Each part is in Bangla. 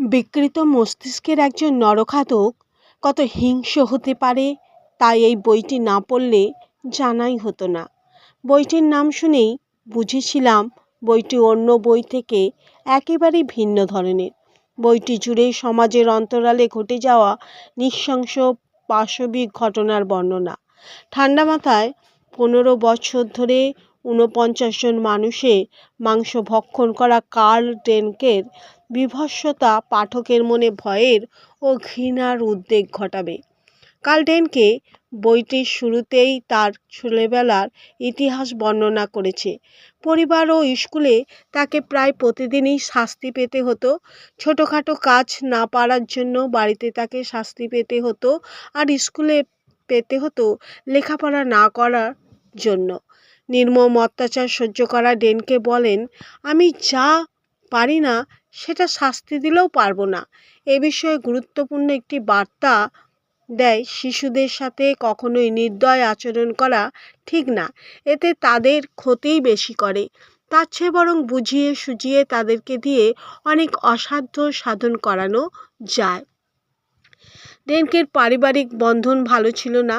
বিকৃত মস্তিষ্কের একজন নরঘাতক কত হিংস্র হতে পারে, তাই এই বইটি না পড়লে জানাই হতো না। বইটির নাম শুনেই বুঝেছিলাম বইটি অন্য বই থেকে একেবারেই ভিন্ন ধরনের। বইটি জুড়ে সমাজের অন্তরালে ঘটে যাওয়া নৃশংস পাশবিক ঘটনার বর্ণনা। ঠান্ডা মাথায় পনেরো বছর ধরে ঊনপঞ্চাশ জন মানুষের মাংস ভক্ষণ করা কার্ল ডেনকের বিভৎসতা পাঠকের মনে ভয়ের ও ঘৃণার উদ্বেগ ঘটাবে। কার্ল ডেনকে বইটির শুরুতেই তার ছেলেবেলার ইতিহাস বর্ণনা করেছে। পরিবার ও স্কুলে তাকে প্রায় প্রতিদিনই শাস্তি পেতে হতো। ছোটোখাটো কাজ না পারার জন্য বাড়িতে তাকে শাস্তি পেতে হতো আর স্কুলে পেতে হতো লেখাপড়া না করার জন্য। নির্মম অত্যাচার সহ্য করা ডেনকে বলেন, আমি যা পারি না, সেটা শাস্তি দিলেও পারব না। এ বিষয়ে গুরুত্বপূর্ণ একটি বার্তা দেয়, শিশুদের সাথে কখনোই নির্দয় আচরণ করা ঠিক না। এতে তাদের ক্ষতিই বেশি করে। তার চেয়ে বরং বুঝিয়ে সুজিয়ে তাদেরকে দিয়ে অনেক অসাধ্য সাধন করানো যায়। ডেনকের পারিবারিক বন্ধন ভালো ছিল না।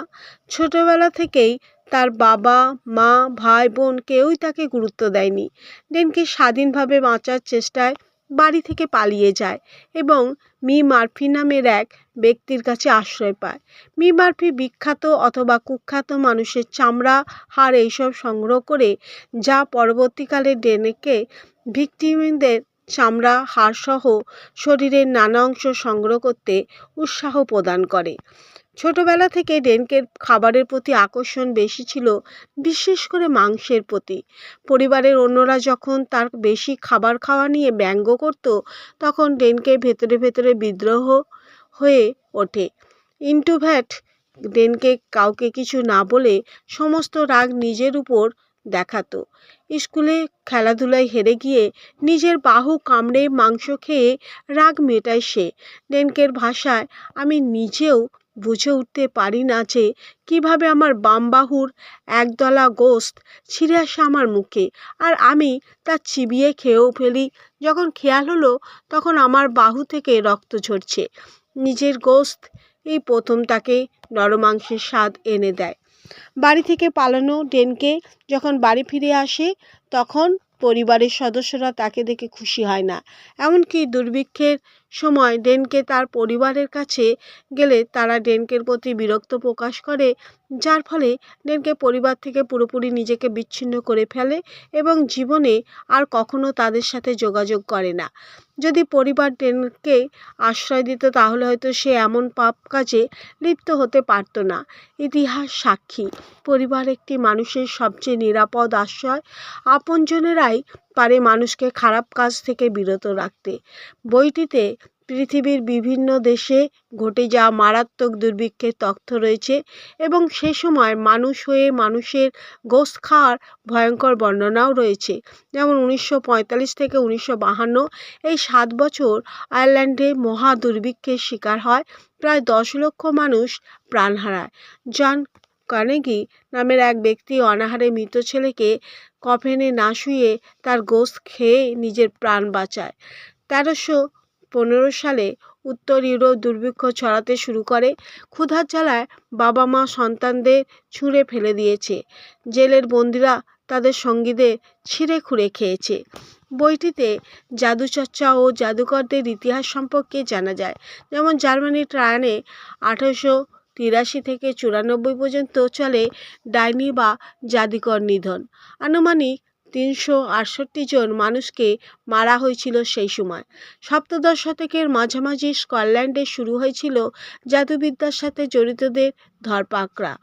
ছোটবেলা থেকেই তার বাবা, মা, ভাই, বোন কেউই তাকে গুরুত্ব দেয়নি। ডেনকে স্বাধীনভাবে বাঁচার চেষ্টায় বাড়ি থেকে পালিয়ে যায় এবং মি মার্ফি নামের এক ব্যক্তির কাছে আশ্রয় পায়। মি মার্ফি বিখ্যাত অথবা কুখ্যাত মানুষের চামড়া, হাড় এইসব সংগ্রহ করে যা পরবর্তীকালে ডেনেকে ভিক্টিমদের চামড়া, হাড়সহ শরীরের নানা অংশ সংগ্রহ করতে উৎসাহ প্রদান করে। ছোটবেলা থেকে ডেনকের খাবারের প্রতি আকর্ষণ বেশি ছিল, বিশেষ করে মাংসের প্রতি। পরিবারের অন্যরা যখন তার বেশি খাবার খাওয়া নিয়ে ব্যঙ্গ করত, তখন ডেনকে ভেতরে ভেতরে বিদ্রোহ হয়ে ওঠে। ইন্টুভ্যাট ডেনকে কাউকে কিছু না বলে সমস্ত রাগ নিজের উপর দেখাতো। স্কুলে খেলাধুলায় হেরে গিয়ে নিজের বাহু কামড়ে মাংস খেয়ে রাগ মেটায় সে। ডেনকের ভাষায়, আমি নিজেও বুঝে উঠতে পারি না যে কীভাবে আমার বাম বাহুর একদলা গোস্ত ছিঁড়ে আসে আমার মুখে। আর আমি তা চিবিয়ে খেয়েও ফেলি। যখন খেয়াল হলো, তখন আমার বাহু থেকে রক্ত ঝরছে। নিজের গোস্ত এই প্রথম তাকে নরমাংসের স্বাদ এনে দেয়। বাড়ি থেকে পালানো ডেনকে যখন বাড়ি ফিরে আসে, তখন পরিবারের সদস্যরা তাকে দেখে খুশি হয় না। এমনকি দুর্ভিক্ষের সময় ডেনকে তার পরিবারের কাছে গেলে তারা ডেনকের প্রতি বিরক্ত প্রকাশ করে যার ফলে ডেনকে পরিবার থেকে পুরোপুরি নিজেকে বিচ্ছিন্ন করে ফেলে এবং জীবনে আর কখনো তাদের সাথে যোগাযোগ করে না। যদি পরিবার ডেনকে আশ্রয় দিত, তাহলে হয়তো সে এমন পাপ কাজে লিপ্ত হতে পারত না। ইতিহাস সাক্ষী, পরিবার একটি মানুষের সবচেয়ে নিরাপদ আশ্রয়। আপনজনেরাই পারে মানুষকে খারাপ কাজ থেকে বিরত রাখতে। বইটিতে পৃথিবীর বিভিন্ন দেশে ঘটে যাওয়া মারাত্মক দুর্ভিক্ষের তথ্য রয়েছে এবং সে সময় মানুষ হয়ে মানুষের গোস্ত খাওয়ার ভয়ঙ্কর বর্ণনাও রয়েছে। যেমন উনিশশো পঁয়তাল্লিশ থেকে উনিশশো এই সাত বছর আয়ারল্যান্ডে মহা দুর্ভিক্ষের শিকার হয়, প্রায় দশ লক্ষ মানুষ প্রাণ হারায়। জন কানেগি নামের এক ব্যক্তি অনাহারে মৃত ছেলেকে কফেনে না শুয়ে তার গোস্ত খেয়ে নিজের প্রাণ বাঁচায়। তেরোশো সালে উত্তর ইউরোপ দুর্ভিক্ষ ছড়াতে শুরু করে ক্ষুধার জ্বালায় বাবা মা সন্তানদের ছুঁড়ে ফেলে দিয়েছে। জেলের বন্দিরা তাদের সঙ্গীদের ছিঁড়ে খুঁড়ে খেয়েছে। বইটিতে জাদুচর্চা ও জাদুকরদের ইতিহাস সম্পর্কে জানা যায়, যেমন জার্মানির ট্রায়ানে আঠেরোশো তিরাশি থেকে চুরানব্বই পর্যন্ত চলে ডাইনি বা জাদুকর নিধন। আনুমানিক তিনশো আটষট্টি জন মানুষকে মারা হয়েছিল সেই সময়। সপ্তদশ শতকের মাঝামাঝি স্কটল্যান্ডে শুরু হয়েছিল জাদুবিদ্যার সাথে জড়িতদের ধরপাকড়া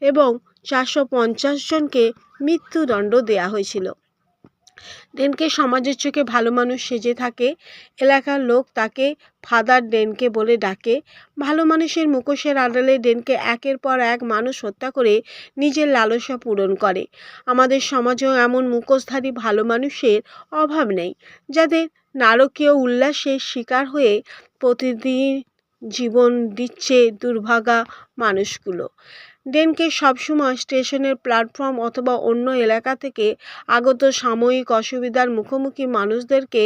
এবং চারশো পঞ্চাশ জনকে মৃত্যুদণ্ড দেয়া হয়েছিল। ডেনকে সমাজের চোখে ভালো মানুষ সেজে থাকে। এলাকার লোক তাকে ফাদার ডেনকে বলে ডাকে। ভালো মানুষের মুখোশের আড়ালে ডেনকে একের পর এক মানুষ হত্যা করে নিজের লালসা পূরণ করে। আমাদের সমাজেও এমন মুখোশধারী ভালো মানুষের অভাব নেই, যাদের নারকীয় উল্লাসের শিকার হয়ে প্রতিদিন জীবন দিচ্ছে দুর্ভাগা মানুষগুলো। ডেনকে সবসময় স্টেশনের প্ল্যাটফর্ম অথবা অন্য এলাকা থেকে আগত সাময়িক অসুবিধার মুখোমুখি মানুষদেরকে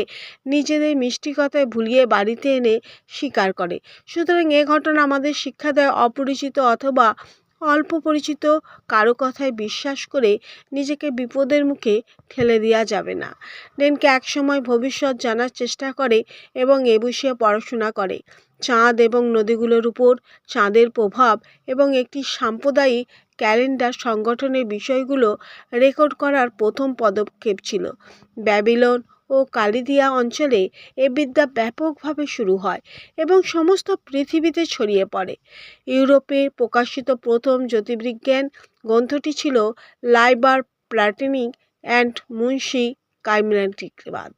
নিজেদের মিষ্টিকতায় ভুলিয়ে বাড়িতে এনে স্বীকার করে। সুতরাং এ ঘটনা আমাদের শিক্ষা দেয় অপরিচিত অথবা অল্প পরিচিত, কারও কথায় বিশ্বাস করে নিজেকে বিপদের মুখে ঠেলে দেওয়া যাবে না। ডেনকে একসময় ভবিষ্যৎ জানার চেষ্টা করে এবং এ বিষয়ে পড়াশোনা করে। চাঁদ এবং নদীগুলোর উপর চাঁদের প্রভাব এবং একটি সাম্প্রদায়িক ক্যালেন্ডার সংগঠনের বিষয়গুলো রেকর্ড করার প্রথম পদক্ষেপ ছিল। ব্যাবিলন ও কালিদিয়া অঞ্চলে এ বিদ্যা ব্যাপকভাবে শুরু হয় এবং সমস্ত পৃথিবীতে ছড়িয়ে পড়ে। ইউরোপে প্রকাশিত প্রথম জ্যোতির্বিজ্ঞান গ্রন্থটি ছিল লাইবার প্ল্যাটিনিক অ্যান্ড মুন্সি কাইমেটিকবাদ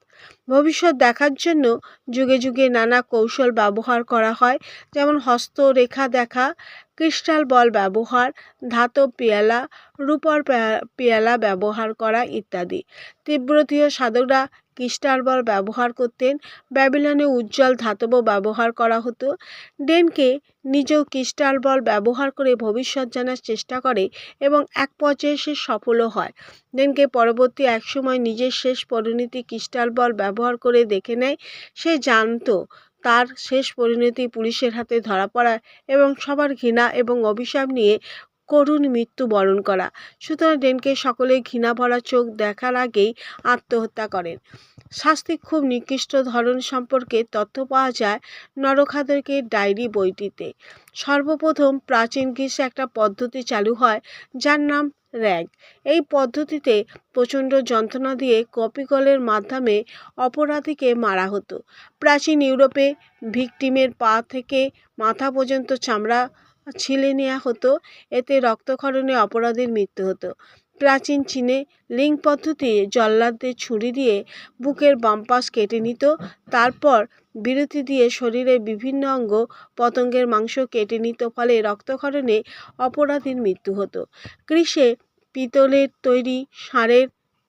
ভবিষ্যৎ দেখার জন্য যুগে যুগে নানা কৌশল ব্যবহার করা হয়, যেমন হস্তরেখা দেখা, ক্রিস্টাল বল ব্যবহার, ধাতব পেয়ালা, রূপর পেয়ালা ব্যবহার করা ইত্যাদি। তিব্বতীয় সাধকরা ক্রিস্টাল বল ব্যবহার করতেন, ব্যাবিলনে উজ্জ্বল ধাতব ব্যবহার করা হতো। ডেনকে নিজেও ক্রিস্টাল বল ব্যবহার করে ভবিষ্যৎ জানার চেষ্টা করে এবং এক পর্যায়ে সে সফলও হয়। ডেনকে পরবর্তী একসময় নিজের শেষ পরিণতি ক্রিস্টাল বল ব্যবহার করে দেখে নেয়, সে জানতো তার শেষ পরিণতি পুলিশের হাতে ধরা পড়া এবং সবার ঘৃণা এবং অভিশাপ নিয়ে করুণ মৃত্যু বরণ করা। সুতরাং ডেনকে সকলে ঘৃণা ভরা চোখ দেখার আগেই আত্মহত্যা করেন। শাস্তি খুব নিকৃষ্ট ধরন সম্পর্কে তথ্য পাওয়া যায় নরখাদকের ডায়েরি বইটিতে। সর্বপ্রথম প্রাচীন গ্রীসে একটা পদ্ধতি চালু হয় যার নাম র্যাগ। এই পদ্ধতিতে প্রচণ্ড যন্ত্রণা দিয়ে কপিকলের মাধ্যমে অপরাধীকে মারা হতো। প্রাচীন ইউরোপে ভিকটিমের পা থেকে মাথা পর্যন্ত চামড়া ছিলে নেওয়া হতো। এতে রক্তক্ষরণে অপরাধীর মৃত্যু হতো। প্রাচীন চীনে লিঙ্গ পদ্ধতি জল্লাদদের ছুরি দিয়ে বুকের বাম পাশ কেটে নিত, তারপর বিরতি দিয়ে শরীরের বিভিন্ন অঙ্গ পতঙ্গের মাংস কেটে নিত, ফলে রক্তক্ষরণে অপরাধীর মৃত্যু হতো। গ্রীষ্মে পিতলের তৈরি ষাঁড়ের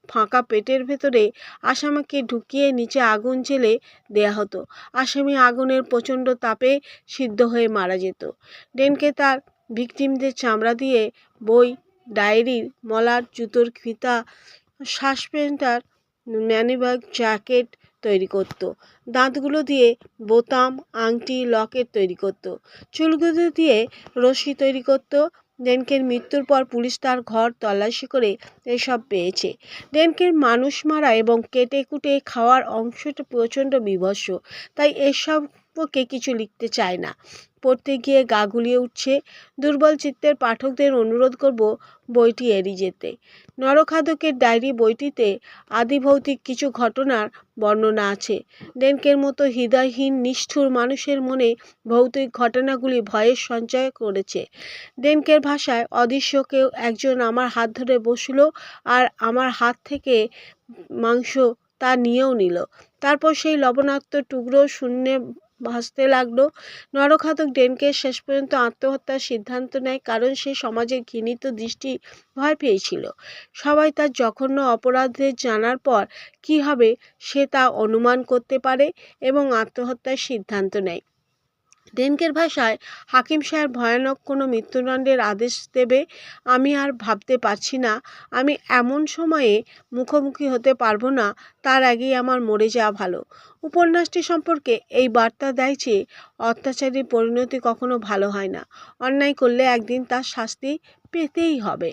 ফাঁকা পেটের ভেতরে আসামিকে ঢুকিয়ে নিচে আগুন জেলে দেয়া হতো। আসামি আগুনের প্রচণ্ড তাপে সিদ্ধ হয়ে মারা যেত। ডেনকে তার ভিকটিমদের চামড়া দিয়ে বই ডায়েরির মলার, জুতোর ফিতা, সাসপেন্টার, ম্যানিব্যাগ, জ্যাকেট তৈরি করত। দাঁতগুলো দিয়ে বোতাম, আংটি, লকেট তৈরি করত। চুলগুলো দিয়ে রশি তৈরি করত। ডেনকের মৃত্যুর পর পুলিশ তার ঘর তল্লাশি করে এসব পেয়েছে। ডেনকের মানুষ মারা এবং কেটে কুটে খাওয়ার অংশটা প্রচণ্ড বিভৎস। তাই এসবকে কিছু লিখতে চায় না। পড়তে গিয়ে গা গুলিয়ে উঠছে। দুর্বল চিত্তের পাঠকদের অনুরোধ করব বইটি এড়িয়ে যেতে। নরখাদকের ডায়েরি বইটিতে আদিভৌতিক কিছু ঘটনার বর্ণনা আছে। ডেনকের মতো হৃদয়হীন, নিষ্ঠুর মানুষের মনে ভৌতিক ঘটনাগুলি ভয়ের সঞ্চয় করেছে। ডেনকের ভাষায়, অদৃশ্য কেউ একজন আমার হাত ধরে বসল আর আমার হাত থেকে মাংস তা নিয়েও নিল। তারপর সেই লবণাক্ত টুকরো শূন্যে ভাসতে লাগল। নরখাতক ডেনকে শেষ পর্যন্ত আত্মহত্যার সিদ্ধান্ত নেয় কারণ সে সমাজের ঘৃণিত দৃষ্টি ভয় পেয়েছিল। সবাই তার জঘন্য অপরাধের জানার পর কি হবে সে তা অনুমান করতে পারে এবং আত্মহত্যার সিদ্ধান্ত নেয়। ডেনকের ভাষায় হাকিম সাহেব ভয়ানক কোনো মৃত্যুদণ্ডের আদেশ দেবে, আমি আর ভাবতে পারছি না। আমি এমন সময়ে মুখোমুখি হতে পারব না, তার আগেই আমার মরে যাওয়া ভালো। উপন্যাসটি সম্পর্কে এই বার্তা দেয় যে অত্যাচারীর পরিণতি কখনো ভালো হয় না। অন্যায় করলে একদিন তার শাস্তি পেতেই হবে।